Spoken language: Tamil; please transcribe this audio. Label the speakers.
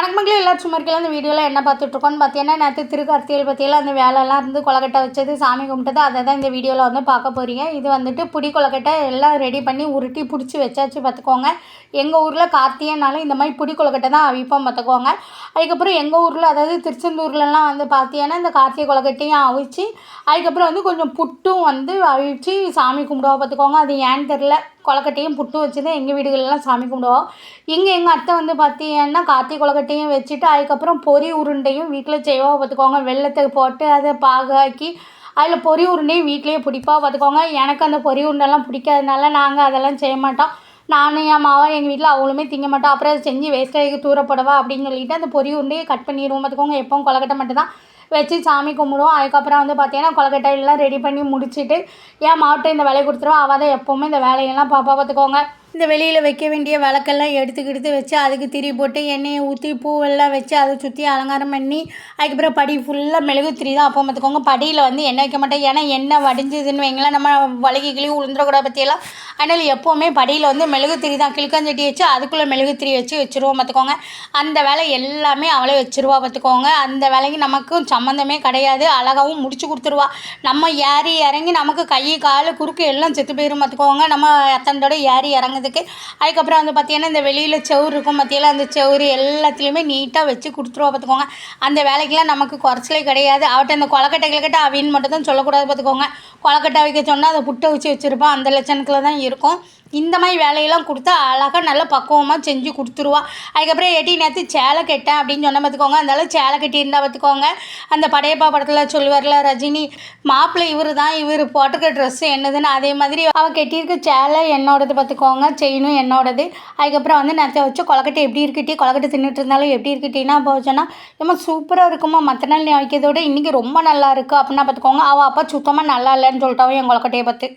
Speaker 1: வணக்கம் மக்களே எல்லாரும் சும்மா இருக்கலாம் அந்த வீடியோவில் என்ன பார்த்துட்ருக்கோன்னு பார்த்தீங்கன்னா நேற்று திருக்கார்த்திகள் பற்றியெல்லாம் அந்த வேலைலாம் இருந்து கொலக்கட்டை வச்சது சாமி கும்பிட்டது அதை தான் இந்த வீடியோவில் வந்து பார்க்க போகிறீங்க இது வந்துட்டு புடி கொலக்கட்டை எல்லாம் ரெடி பண்ணி உருட்டி பிடிச்சி வச்சாச்சு பார்த்துக்கோங்க. எங்கள் ஊரில் கார்த்திகைனாலும் இந்த மாதிரி புடி கொலக்கட்டை தான் அவிப்போம் பார்த்துக்கோங்க. அதுக்கப்புறம் எங்கள் ஊரில் அதாவது திருச்செந்தூர்லலாம் வந்து பார்த்தீங்கன்னா இந்த கார்த்திகை கொலக்கட்டையும் அவிச்சு அதுக்கப்புறம் வந்து கொஞ்சம் புட்டும் வந்து அவிச்சு சாமி கும்பிடுவா பார்த்துக்கோங்க. அது ஏன்னு தெரில கொலக்கட்டையும் புட்டும் வச்சு தான் எங்கள் வீடுகளெல்லாம் சாமி கும்பிடுவோம். இங்கே எங்கள் அத்தை வந்து பார்த்தீங்கன்னா கார்த்திகை கொலக்கட்டை கொலக்கட்டையும் வச்சுட்டு அதுக்கப்புறம் பொறி உருண்டையும் வீட்டில் செய்வோம் பார்த்துக்கோங்க. வெள்ளத்தை போட்டு அதை பாகாக்கி அதில் பொரி உருண்டையும் வீட்லேயே பிடிப்பா பார்த்துக்கோங்க. எனக்கு அந்த பொறி உருண்டெல்லாம் பிடிக்காதனால நாங்கள் அதெல்லாம் செய்ய மாட்டோம். நானும் என் மாவா எங்கள் வீட்டில் அவளுமே திங்க மாட்டோம் அப்புறம் அதை செஞ்சு வேஸ்ட்டாகி தூரப்படவா அப்படின்னு சொல்லிட்டு அந்த பொறி உருண்டையை கட் பண்ணிடுவோம் பார்த்துக்கோங்க. எப்பவும் கொலக்கட்டை மட்டும் தான் வச்சு சாமி கும்பிடுவோம். அதுக்கப்புறம் வந்து பார்த்தீங்கன்னா கொலக்கட்டையெல்லாம் ரெடி பண்ணி முடிச்சுட்டு என் மாவட்டம் இந்த வேலையை கொடுத்துருவோம் அவள் தான் எப்போவுமே இந்த வேலையெல்லாம் பாப்பா பார்த்துக்கோங்க. இந்த வெளியில் வைக்க வேண்டிய விளக்கெல்லாம் எடுத்துக்கிட்டு வச்சு அதுக்கு திரி போட்டு எண்ணெயை ஊற்றி பூவெல்லாம் வச்சு அதை சுற்றி அலங்காரம் பண்ணி அதுக்கப்புறம் படி ஃபுல்லாக மெழுகு திரி தான். அப்போ பார்த்துக்கோங்க படியில் வந்து எண்ணெய் வைக்க மாட்டேன். ஏன்னா எண்ணெய் வடிஞ்சதுன்னு வைங்களேன் நம்ம வலிக்கு கிளி உளுந்துடக்கூடாது பற்றியெல்லாம் அதனால் எப்போவுமே படியில் வந்து மெழுகு திரி தான். கிழக்கஞ்சட்டி வச்சு அதுக்குள்ளே மெழுகு திரி வச்சு வச்சுருவோம் பார்த்துக்கோங்க அந்த வேலை எல்லாமே அவளே வச்சுருவா பார்த்துக்கோங்க அந்த வேலைக்கு நமக்கும் சம்மந்தமே கிடையாது. அழகாகவும் முடிச்சு கொடுத்துருவா. நம்ம ஏறி இறங்கி நமக்கு கை கால் குறுக்கு எல்லாம் செத்து போயிடும் பார்த்துக்கோங்க நம்ம எத்தனோட ஏறி ஆனதுக்கு அதுக்கப்புறம் வந்து பார்த்திங்கன்னா இந்த வெளியில் செவுறு இருக்கும் மத்தியில் அந்த செவுறு எல்லாத்துலேயுமே நீட்டாக வச்சு கொடுத்துருவா பார்த்துக்கோங்க அந்த வேலைக்கெல்லாம் நமக்கு குறைச்சலே கிடையாது. அவட்ட இந்த கொலக்கட்டை கிழக்கட்டை அவின்னு மட்டும் தான் சொல்லக்கூடாது பார்த்துக்கோங்க கொலக்கட்டை வைக்க சொன்னால் அதை புட்டை வச்சு வச்சுருப்போம் அந்த லட்சணத்தில் தான் இருக்கும். இந்த மாதிரி வேலையெல்லாம் கொடுத்தா அழகாக நல்லா பக்குவமாக செஞ்சு கொடுத்துருவா. அதுக்கப்புறம் எட்டி நேற்று சேலை கெட்டேன் அப்படின்னு சொன்ன பார்த்துக்கோங்க அதனால சேலை கட்டியிருந்தா பார்த்துக்கோங்க அந்த படையப்பா படத்தில் சொல்லுவார்ல ரஜினி மாப்பிள்ளை இவர் தான் இவர் போட்டிருக்க ட்ரெஸ்ஸு என்னதுன்னு அதே மாதிரி அவள் கட்டியிருக்க சேலை என்னோடது பார்த்துக்கோங்க செயினும் என்னோடது. அதுக்கப்புறம் வந்து நேற்று வச்சு கொலக்கட்டை எப்படி இருக்கட்டி? கொலக்கட்டை தின்னுட்டு இருந்தாலும் எப்படி இருக்கட்டின்னா அப்போ வச்சோன்னா ஏமா சூப்பராக இருக்குமா மற்ற நாள் நீ வைக்கிறத விட இன்றைக்கி ரொம்ப நல்லா இருக்குது அப்படின்னா பார்த்துக்கோங்க அவள் அப்பா சுத்தமாக நல்லா இல்லைன்னு சொல்லிட்டாவும் என் கொலக்கட்டையை பார்த்து